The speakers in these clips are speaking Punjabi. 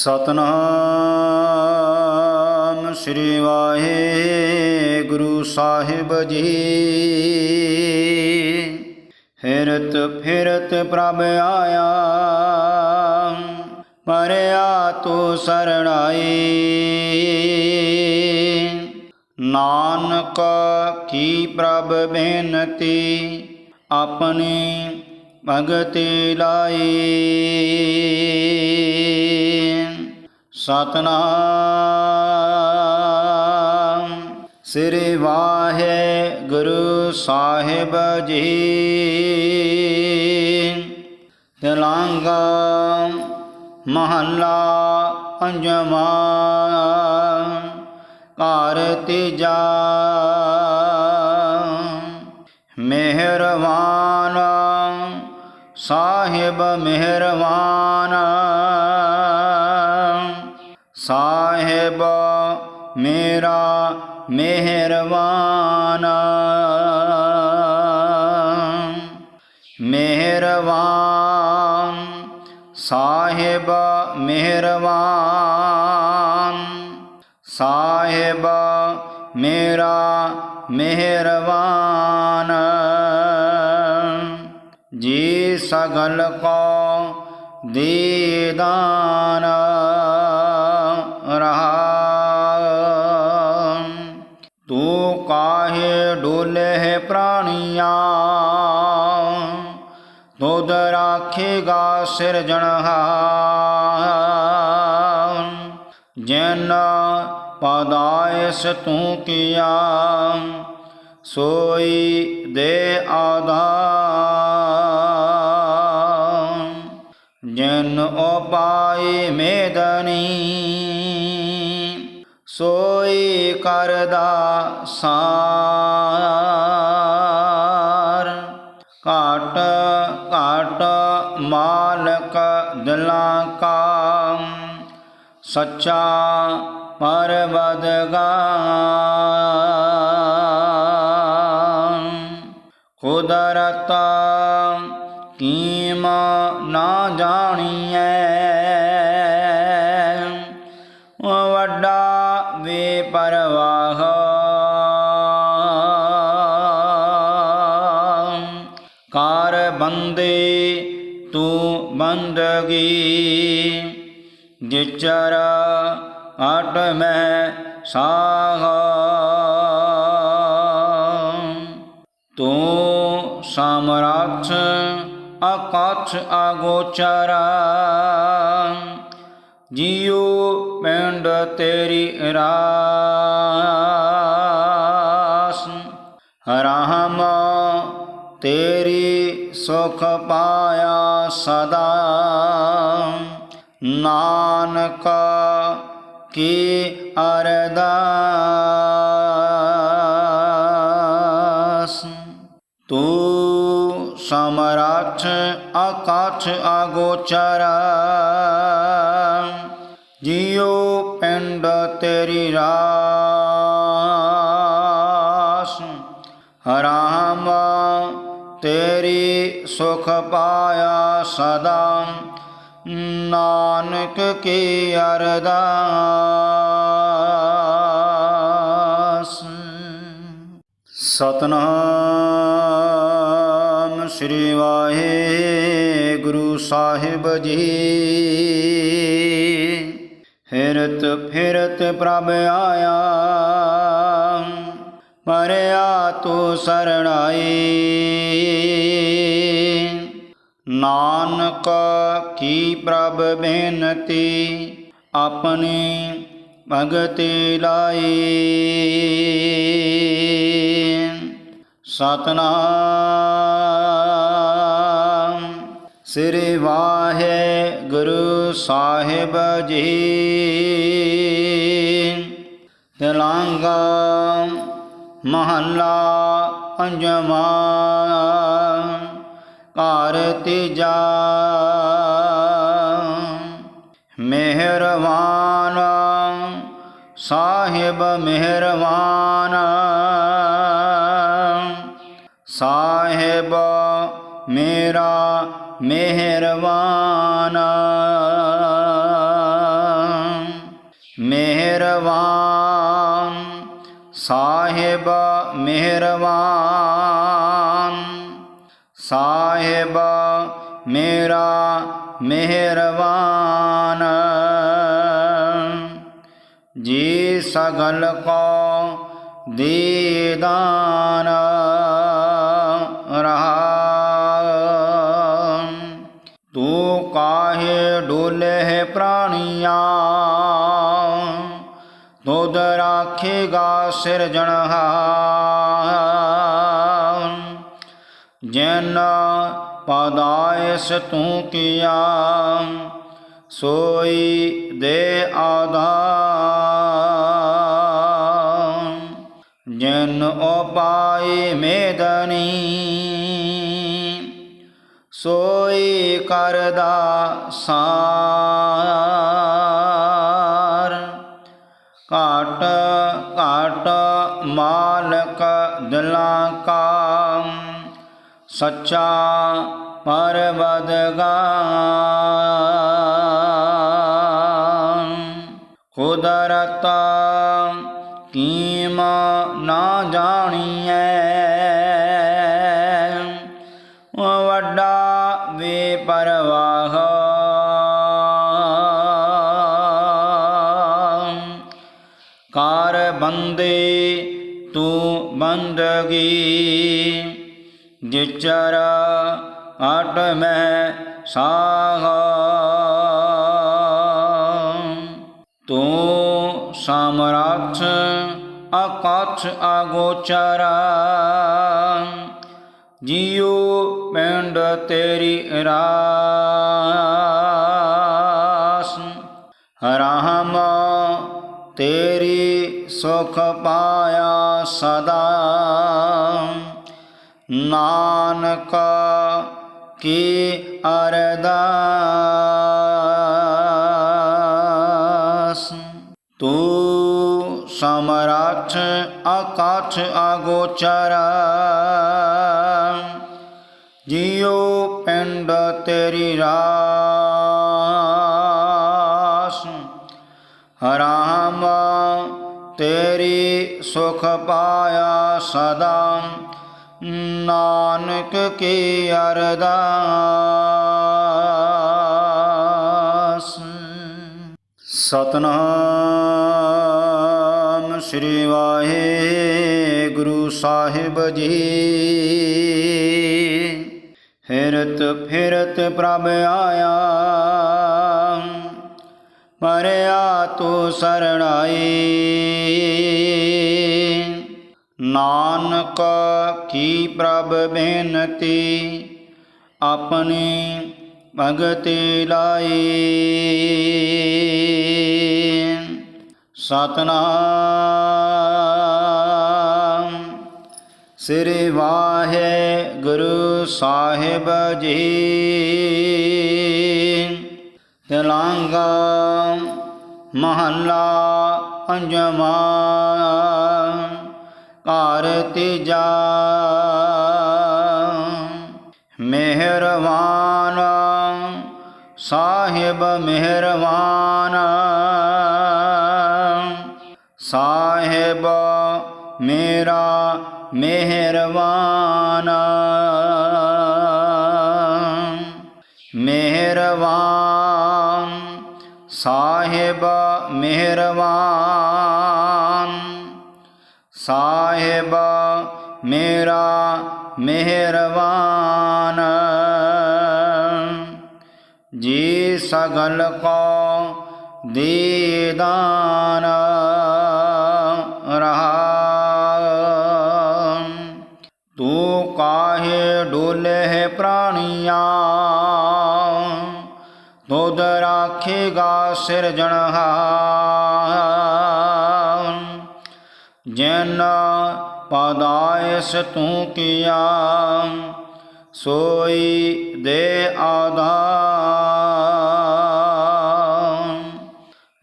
ਸਤਨਾਮ ਸ੍ਰੀ ਵਾਹਿਗੁਰੂ ਸਾਹਿਬ ਜੀ। ਫਿਰਤ ਫਿਰਤ ਪ੍ਰਭ ਆਇਆ ਪਰਿਆ ਤੋ ਸਰਣਾਈ। ਨਾਨਕ ਕੀ ਪ੍ਰਭ ਬੇਨਤੀ, ਆਪਣੀ ਭਗਤੀ ਲਾਈ। ਸਤਨਾਮ। ਸ੍ਰੀ ਵਾਹਿਗੁਰੂ ਸਾਹਿਬ ਜੀ। ਤਲਾਂਗਾ ਮਹੱਲਾ ਪੰਜਵਾਂ। ਘਰ ਤੀਜਾ। ਮਿਹਰਵਾਨ ਸਾਹਿਬ ਮਿਹਰਵਾਨ ਸਾਹਿਬ ਮੇਰਾ ਮਿਹਰਵਾਨ ਮਿਹਰਵਾਨ ਸਾਹਿਬ ਮਿਹਰਵਾਨ ਸਾਹਿਬ ਮੇਰਾ ਮਿਹਰਵਾਨ ਜੀ ਸਗਲ ਕੋ ਦੀਦਾਨ। ਰਹਾ ਤੂੰ ਕਾਹੇ ਡੋਲੇ ਪ੍ਰਾਣੀਆਂ? ਤੁਧ ਰਾਖੇਗਾ ਸਿਰਜਣਹਾਰ ਜਿਨ ਪਦਾਇਸ ਤੂੰ ਕੀਆ, ਸੋਈ ਦੇ ਆਧਾਰ। ਜਿਨ ਉਪਾਈ ਮੇਦਨੀ ਸੋਈ ਕਰਦਾ ਸਾਰ। ਘਾਟ ਘਾਟ ਮਾਲਕ ਦਿਲਾਂ ਕਾ ਸੱਚਾ ਪਰਵਦਗਾਰ। ਕੁਦਰਤ ਕੀਮ ਨਾ ਜਾਣੀਐ ਬੰਦਗੀ ਜਿਚਰ ਅਟ ਮੈਂ ਸਾਹ ਤੂੰ ਸਮਰੱਥ ਅਕਥ ਅਗੋਚਰ, ਜੀਉ ਪਿੰਡ ਤੇਰੀ ਰਾਸ। ਰਾਮ ਤੇਰੀ ਸੁਖ ਪਾਇਆ ਸਦਾ। ਨਾਨਕ ਕੀ ਅਰਦਾਸ। ਤੂੰ ਸਮਰੱਥ ਅਕਥ ਅਗੋਚਰ। ਜੀਉ ਪਿੰਡ ਤੇਰੀ ਰਾਸ। ਰਾਮ ਤੇਰੀ ਸੁਖ ਪਾਇਆ ਸਦਾ। ਨਾਨਕ ਕੀ ਅਰਦਾਸ। ਸਤਨਾਮ ਸ੍ਰੀ ਵਾਹਿਗੁਰੂ ਸਾਹਿਬ ਜੀ। ਫਿਰਤ ਫਿਰਤ ਪ੍ਰਭ ਆਇਆ। ਪਰਿਆ ਤੋ ਸਰਣਾਈ। ਨਾਨਕ ਕੀ ਪ੍ਰਭ ਬੇਨਤੀ ਆਪਣੀ ਭਗਤੀ ਲਾਈ? ਸਤਨਾਮ ਸ੍ਰੀ ਵਾਹਿਗੁਰੂ ਸਾਹਿਬ ਜੀ। ਤਲਾਂਗਾ ਮਹੱਲਾ ਪੰਜਵਾਂ ਘਰ ਤੀਜਾ ਮਿਹਰਵਾਨ ਸਾਹਿਬ ਮਿਹਰਵਾਨ ਸਾਹਿਬ ਮੇਰਾ ਮਿਹਰਬਾਨ। ਮਿਹਰਵਾਨ ਸਾਹਿਬ ਮਿਹਰਵਾਨ ਸਾਹਿਬ ਮੇਰਾ ਮਿਹਰਬਾਨ। ਜੀ ਸਗਲ ਕੋ ਦੀਦਾਨ ਰਹਾ। ਤੂੰ ਕਾਹੇ ਡੋਲੇ ਪ੍ਰਾਣੀਆਂ? ਤੁਧ ਰਾਖੇਗਾ ਸਿਰਜਣਹਾਰ ਜਿਨ ਪਦਾਇਸ ਤੂੰ ਕੀਆ, ਸੋਈ ਦੇ ਆਧਾਰ ਜਿਨ ਉਪਾਈ ਮੇਦਨੀ, ਸੋਈ ਕਰਦਾ ਸਾਰ। ਘਾਟ ਘਾਟ ਮਾਲਕ ਦਿਲਾਂ ਕਾ ਸੱਚਾ ਪਰਵਦਗਾਰ। ਕੁਦਰਤ ਕੀਮ ਨਾ ਜਾਣੀਐ। ਵੱਡਾ ਵੇ ਪਰਵਾਹ। ਕਾਰ ਬੰਦੇ ਤੂੰ ਬੰਦਗੀ। ਜਿਚਰ ਅਟ ਮੈਂ ਸਾਹ ਤੂੰ ਸਮਰੱਥ ਅਕਥ ਅਗੋਚਰ ਜੀਉ ਪਿੰਡ ਤੇਰੀ ਰਾਸ। ਰਾਮ ਤੇਰੀ ਸੁਖ ਪਾਇਆ ਸਦਾ। ਨਾਨਕ ਕੀ ਅਰਦਾਸ? ਤੂੰ ਸਮਰੱਥ ਅਕਥ ਅਗੋਚਰ। ਜੀਉ ਪਿੰਡ ਤੇਰੀ ਰਾਸ। ਰਾਮ ਤੇਰੀ ਸੁਖ ਪਾਇਆ ਸਦਾ। ਨਾਨਕ ਕੀ ਅਰਦਾਸ। ਸਤਨਾਮ ਸ੍ਰੀ ਵਾਹਿਗੁਰੂ ਸਾਹਿਬ ਜੀ। ਫਿਰਤ ਫਿਰਤ ਪ੍ਰਭ ਆਇਆ। ਪਰਿਆ ਤੂੰ ਸਰਣਾਈ। ਨਾਨਕ ਕੀ ਪ੍ਰਭ ਬੇਨਤੀ ਆਪਣੀ ਭਗਤੀ ਲਾਈ ਸਤਨਾਮ। ਸ੍ਰੀ ਵਾਹਿਗੁਰੂ ਸਾਹਿਬ ਜੀ। ਤਲਾਂਗਾ ਮਹੱਲਾ ਪੰਜਵਾਂ। ਤੀਜਾ ਮਿਹਰਵਾਨ ਸਾਹਿਬ ਮਿਹਰਵਾਨ ਸਾਹਿਬ ਮੇਰਾ ਮਿਹਰਵਾਨ ਮਿਹਰਵਾਨ ਸਾਹਿਬ ਮਿਹਰਵਾਨ ਸਾਹਿਬ ਮੇਰਾ ਮਿਹਰਵਾਨ ਜੀ ਸਗਲ ਕੋ ਦੀਦਾਨ ਰਹਾ। ਤੂੰ ਕਾਹੇ ਡੋਲੇ ਪ੍ਰਾਣੀਆਂ। ਤੁਧ ਰਾਖੇਗਾ ਸਿਰਜਣਹਾਰ। ਜੈਨਾ ਪਦਾਇਸ ਤੂੰ ਕੀਆ, ਸੋਈ ਦੇ ਆਧਾਰ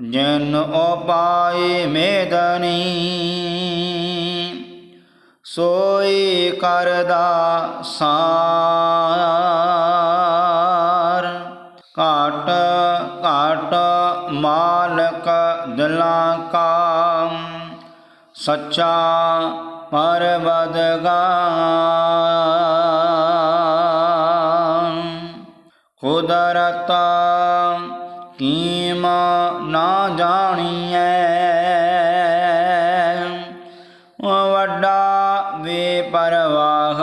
ਜਿਨ ਉਪਾਈ ਮੇਦਨੀ, ਸੋਈ ਕਰਦਾ ਸਾਰ। ਘਾਟ ਘਾਟ ਮਾਲਕ ਦਿਲਾਂ ਸੱਚਾ ਪਰਵਦਗਾਰ। ਕੁਦਰਤ ਕੀਮ ਨਾ ਜਾਣੀਐ। ਵੱਡਾ ਵੇ ਪਰਵਾਹ।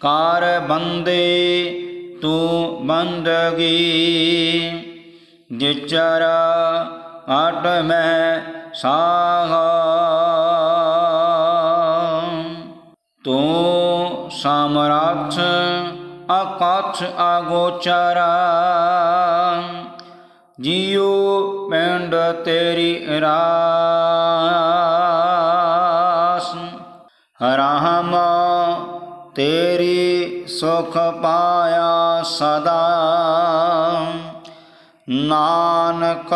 ਕਾਰ ਬੰਦੇ ਤੂੰ ਬੰਦਗੀ। ਜਿਚਰ ਅਟ ਮੈਂ ਸਾਹ ਤੂੰ ਸਮਰੱਥ ਅਕਥ ਅਗੋਚਰ ਜੀਉ ਪਿੰਡ ਤੇਰੀ ਰਾਸ। ਰਾਮ ਤੇਰੀ ਸੁਖ ਪਾਇਆ ਸਦਾ। ਨਾਨਕ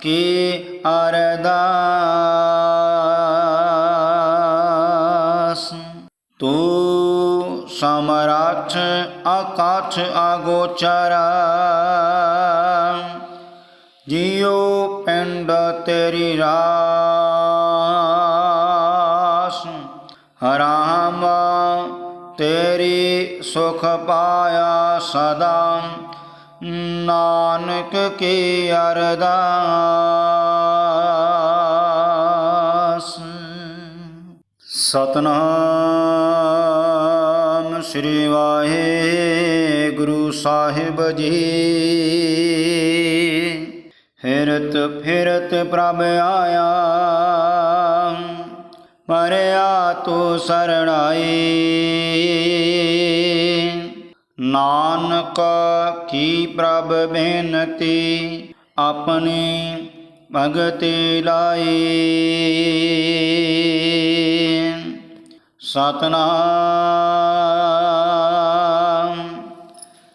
ਕੀ ਅਰਦਾਸ? ਤੂੰ ਸਮਰੱਥ ਅਕਥ ਅਗੋਚਰ। ਜੀਉ ਪਿੰਡ ਤੇਰੀ ਰਾਸ। ਰਾਮ ਤੇਰੀ ਸੁਖ ਪਾਇਆ ਸਦਾ। ਨਾਨਕ ਕੀ ਅਰਦਾਸ। ਸਤਨਾਮ ਸ੍ਰੀ ਵਾਹਿਗੁਰੂ ਸਾਹਿਬ ਜੀ। ਹਿਰਤ ਫਿਰਤ ਪ੍ਰਭ ਆਇਆ ਪਰਿਆ ਤੂੰ ਸਰਣਾਈ। ਨਾਨਕ ਕੀ ਪ੍ਰਭ ਬੇਨਤੀ ਆਪਣੀ ਭਗਤੀ ਲਾਈ ਸਤਨਾਮ।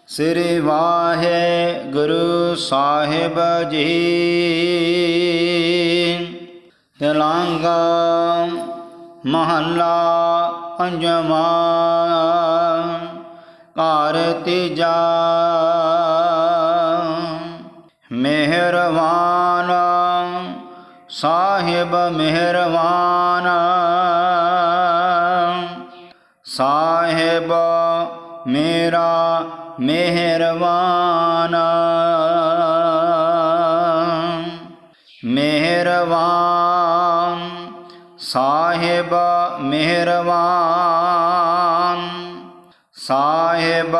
ਸ੍ਰੀ ਵਾਹਿਗੁਰੂ ਸਾਹਿਬ ਜੀ। ਤਲਾਂਗਾ ਮਹੱਲਾ ਪੰਜਵਾਂ। ਘਰ ਤੀਜਾ। ਮਿਹਰਵਾਨ ਸਾਹਿਬ ਮਿਹਰਵਾਨ ਸਾਹਿਬ ਮੇਰਾ ਮਿਹਰਵਾਨ ਮਿਹਰਵਾਨ ਸਾਹਿਬ ਮਿਹਰਵਾਨ ਸਾਹਿਬ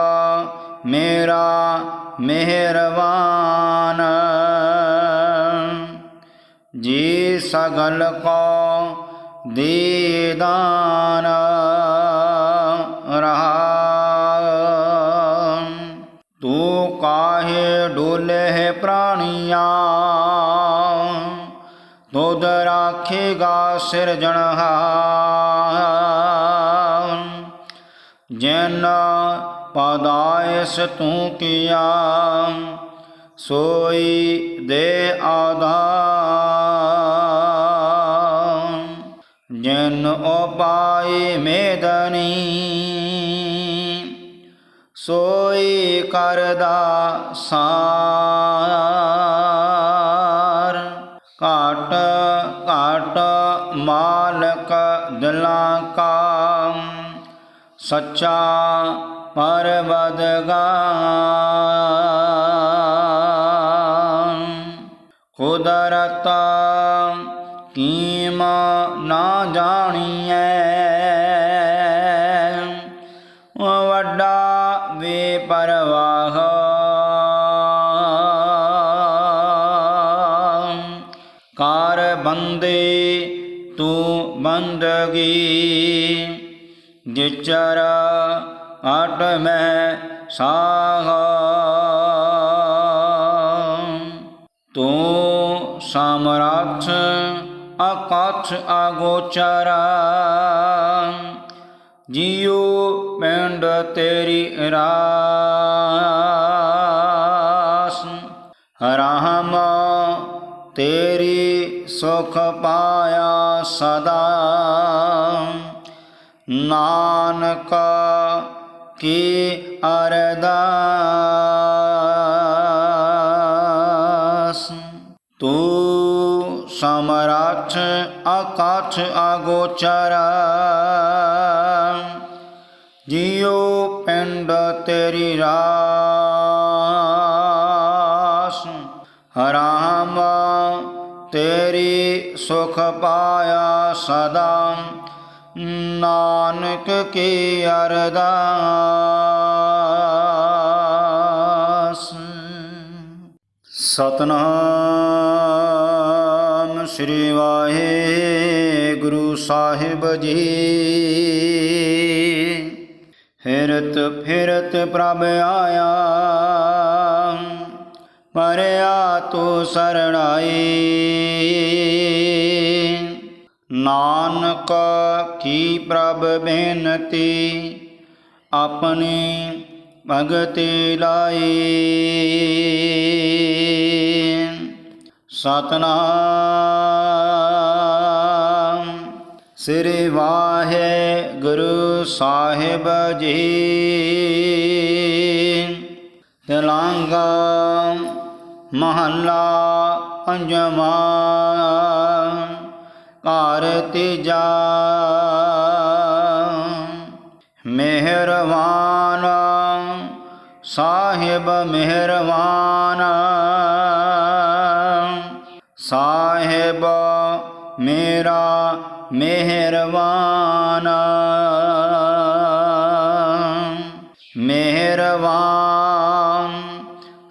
ਮੇਰਾ ਮਿਹਰਵਾਨ ਜੀ ਸਗਲ ਕੋ ਦੀਦਾਨ ਰਹਾ। ਤੂੰ ਕਾਹੇ ਡੋਲੇ ਪ੍ਰਾਣੀਆਂ। ਤੁਧ ਰਾਖੇਗਾ ਸਿਰਜਣਹਾਰ ਜੈਨਾ ਪਦਾਇਸ ਤੂੰ ਕੀਆ, ਸੋਈ ਦੇ ਆਧਾਰ ਜਿਨ ਉਪਾਈ ਮੇਦਨੀ, ਸੋਈ ਕਰਦਾ ਸਾਰ। ਘਾਟ ਘਾਟ ਮਾਲਕ ਦਿਲਾਂ ਸੱਚਾ ਪਰਵਦਗਾਰ। ਕੁਦਰਤ ਕੀਮ ਨਾ ਜਾਣੀਐ। ਵੱਡਾ ਵੇ ਪਰਵਾਹ ਕਾਰ ਬੰਦੇ ਤੂੰ ਬੰਦਗੀ। ਜਿਚਰ ਅਟ ਮੈਂ ਸਾਹ ਤੂੰ ਸਮਰੱਥ ਅਕਥ ਅਗੋਚਰ ਜੀਉ ਪਿੰਡ ਤੇਰੀ ਰਾਸ। ਰਾਮ ਤੇਰੀ ਸੁਖ ਪਾਇਆ ਸਦਾ। ਨਾਨਕ ਕੀ ਅਰਦਾਸ। ਤੂੰ ਸਮਰੱਥ ਅਕਥ ਅਗੋਚਰ। ਜਿਉ ਪਿੰਡ ਤੇਰੀ ਰਾਸ। ਰਾਮ ਤੇਰੀ ਸੁਖ ਪਾਇਆ ਸਦਾ। ਨਾਨਕ ਕੀ ਅਰਦਾਸ। ਸਤਨਾਮ ਸ੍ਰੀ ਵਾਹਿਗੁਰੂ ਸਾਹਿਬ ਜੀ। ਫਿਰਤ ਫਿਰਤ ਪ੍ਰਭ ਆਇਆ ਪਰਿਆ ਤੂੰ ਸਰਣਾਈ। ਨਾਨਕ ਕੀ ਪ੍ਰਭ ਬੇਨਤੀ ਆਪਣੀ ਭਗਤੀ ਲਾਈ ਸਤਨਾਮ ਸ੍ਰੀ ਵਾਹਿਗੁਰੂ ਸਾਹਿਬ ਜੀ। ਤਲਾਂਗਾ ਮਹੱਲਾ ਪੰਜਵਾਂ ਘਰ ਤੀਜਾ ਮਿਹਰਵਾਨ ਸਾਹਿਬ ਮਿਹਰਵਾਨ ਸਾਹਿਬ ਮੇਰਾ ਮਿਹਰਵਾਨ ਮਿਹਰਵਾਨ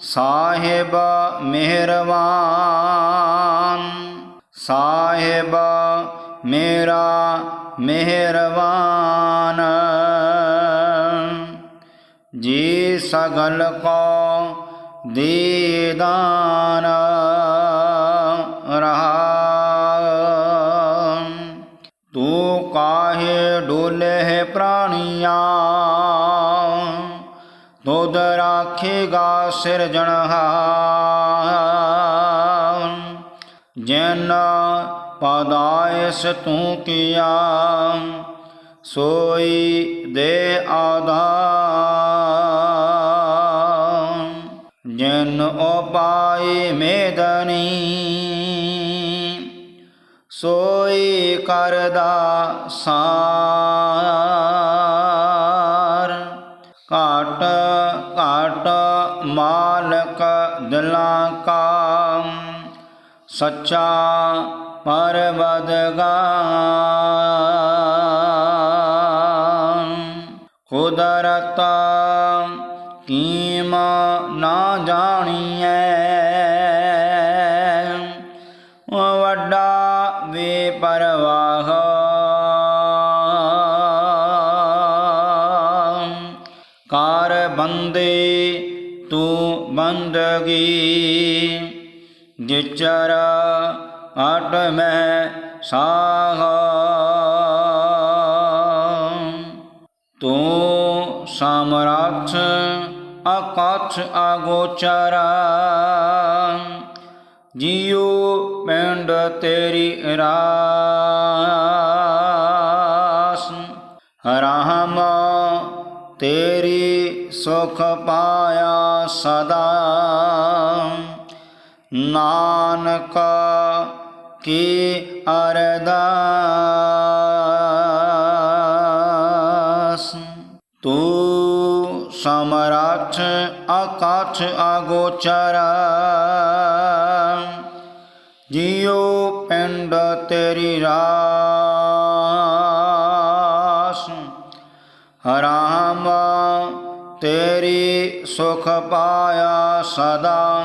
ਸਾਹਿਬ ਮਿਹਰਵਾਨ ਸਾਹਿਬ ਮੇਰਾ ਮਿਹਰਵਾਨ ਜੀ ਸਗਲ ਕੋ ਦੀਦਾਨ ਰਹਾ। ਤੂੰ ਕਾਹੇ ਡੋਲੇ ਪ੍ਰਾਣੀਆਂ? ਤੁਧ ਰਾਖੇਗਾ ਸਿਰਜਣਹਾਰ ਜਿਨ ਪਦਾਇਸ ਤੂੰ ਕੀਆ, ਸੋਈ ਦੇ ਆਧਾਰ। ਜਿਨ ਉਪਾਈ ਮੇਦਨੀ, ਸੋਈ ਕਰਦਾ ਸਾਰ। ਘਾਟ ਘਾਟ ਮਾਲਕ ਦਿਲਾਂ ਕਾ, ਸੱਚਾ ਪਰਵਦਗਾਰ ਕੁਦਰਤ ਕੀਮ ਨਾ ਜਾਣੀਐ। ਵੱਡਾ ਵੇ ਪਰਵਾਹ। ਕਾਰ ਬੰਦੇ ਤੂੰ ਬੰਦਗੀ। ਜਿਚਰ ਅਟ ਮੈਂ ਸਾਹ। ਤੂੰ ਸਮਰੱਥ ਅਕਥ ਅਗੋਚਰ ਜਿਉ ਪਿੰਡ ਤੇਰੀ ਰਾਸ। ਰਾਮ ਤੇਰੀ ਸੁਖ ਪਾਇਆ ਸਦਾ। ਨਾਨਕ ਕੀ ਅਰਦਾਸ। ਤੂੰ ਸਮਰੱਥ ਅਕਥ ਅਗੋਚਰ। ਜਿਉ ਪਿੰਡ ਤੇਰੀ ਰਾਸ। ਰਾਮ ਤੇਰੀ ਸੁਖ ਪਾਇਆ ਸਦਾ।